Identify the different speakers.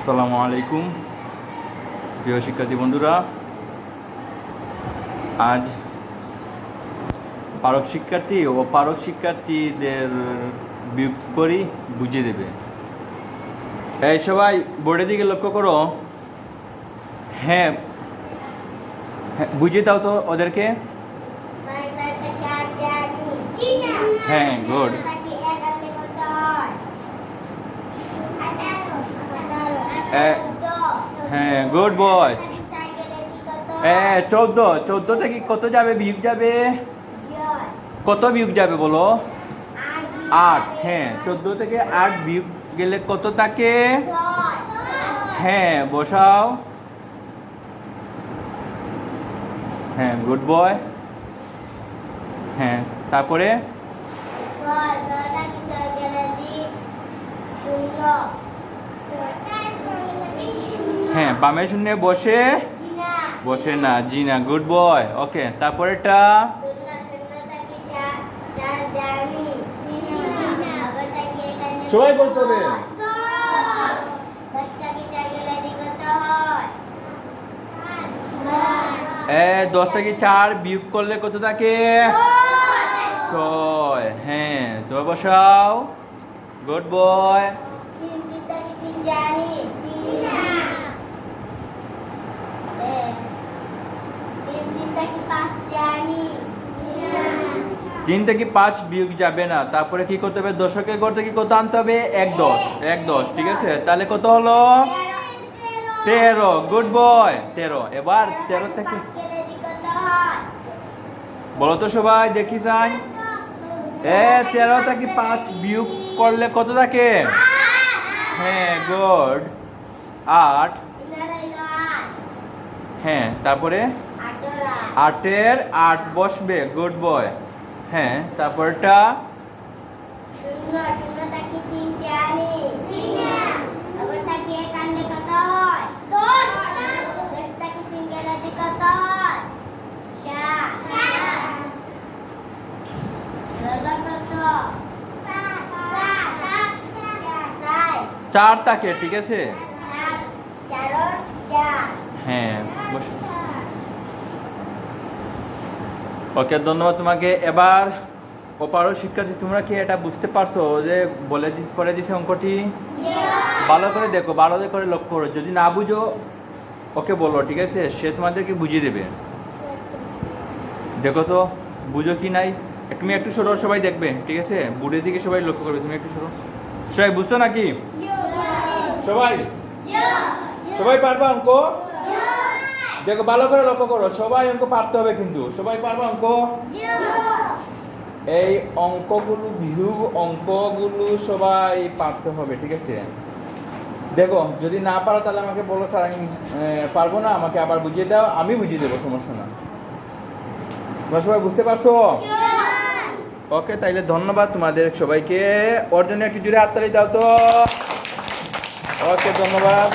Speaker 1: আসসালামু আলাইকুম। প্রিয় শিক্ষার্থী বন্ধুরা আজ পারক শিক্ষার্থী ও পারক শিক্ষার্থীদের করি বুঝিয়ে দেবে। এই সবাই বোর্ডের দিকে লক্ষ্য করো। হ্যাঁ হ্যাঁ, বুঝিয়ে দাও তো ওদেরকে। হ্যাঁ, good. হ্যাঁ গুড বয় হ্যাঁ চৌদ্দ চৌদ্দ থেকে কত যাবে? বিয়োগ যাবে? কত বিয়োগ যাবে বলো? আট হ্যাঁ চোদ্দ থেকে আট বিয়োগ গেলে কত থাকে? হ্যাঁ বসাও। হ্যাঁ গুড বয় হ্যাঁ তারপরে? হ্যাঁ বামের শূন্য বসে বসে না জি না গুড বয় ওকে তারপরেটা সবাই বলতে হবে। এ দশ থেকে চার? বিয়োগ করলে কত থাকে? ছয়। হ্যাঁ তোমার বসাও। গুড বয় তিন থেকে পাঁচ বিয়োগ যাবে না? তারপরে কি করতে হবে? দশকের ঘর থেকে কত আনতে হবে? এক দশ। এক দশ, ঠিক আছে? তাহলে কত হলো? তেরো। গুড বয় তেরো। এবার তেরো থেকে বলো তো সবাই, দেখি যাই। এ তেরো থেকে পাঁচ বিয়োগ করলে কত থাকে? হ্যাঁ গুড আট। হ্যাঁ তারপরে? আটের আট বসবে। গুড বয় হ্যাঁ তারপরটা?
Speaker 2: চারি। আগর থাকি এক আন্ডে কত হয় দশ দশ থাকি তিন গেলাতে কত হয় সাত রলা কত সাত সাত সাত
Speaker 1: চার থাকে ঠিক আছে
Speaker 2: সাত চারর চার
Speaker 1: হ্যাঁ বসে ওকে ধন্যবাদ তোমাকে। এবার অপারো শিক্ষার্থী তোমরা কি এটা বুঝতে পারছ যে বলে করে দিছে অঙ্কটি? ভালো করে দেখো ভালো করে লক্ষ্য করো। যদি না বুঝো ওকে বলো ঠিক আছে? সে তোমাদেরকে বুঝিয়ে দেবে। দেখো তো বুঝো কি নাই? তুমি একটু সরো সবাই দেখবে ঠিক আছে? বুড়ের দিকে সবাই লক্ষ্য করবে তুমি একটু সরো। সবাই বুঝতো নাকি? সবাই? সবাই পারবা অঙ্ক? দেখো ভালো করে লক্ষ্য করো সবাই অঙ্ক পারতে হবে কিন্তু। সবাই পারবা অঙ্ক? এই অঙ্কগুলো বিহু অঙ্কগুলো সবাই পারতে হবে ঠিক আছে? দেখো যদি না পারো তাহলে আমাকে বলো স্যার আমি পারব না? আমাকে আবার বুঝিয়ে দাও আমি বুঝিয়ে দেবো সমস্যা না। তোমরা সবাই বুঝতে পারছ? ওকে তাইলে ধন্যবাদ তোমাদের সবাইকে। ওর জন্য একটু জুড়ে হাততালি দাও তো। ওকে ধন্যবাদ।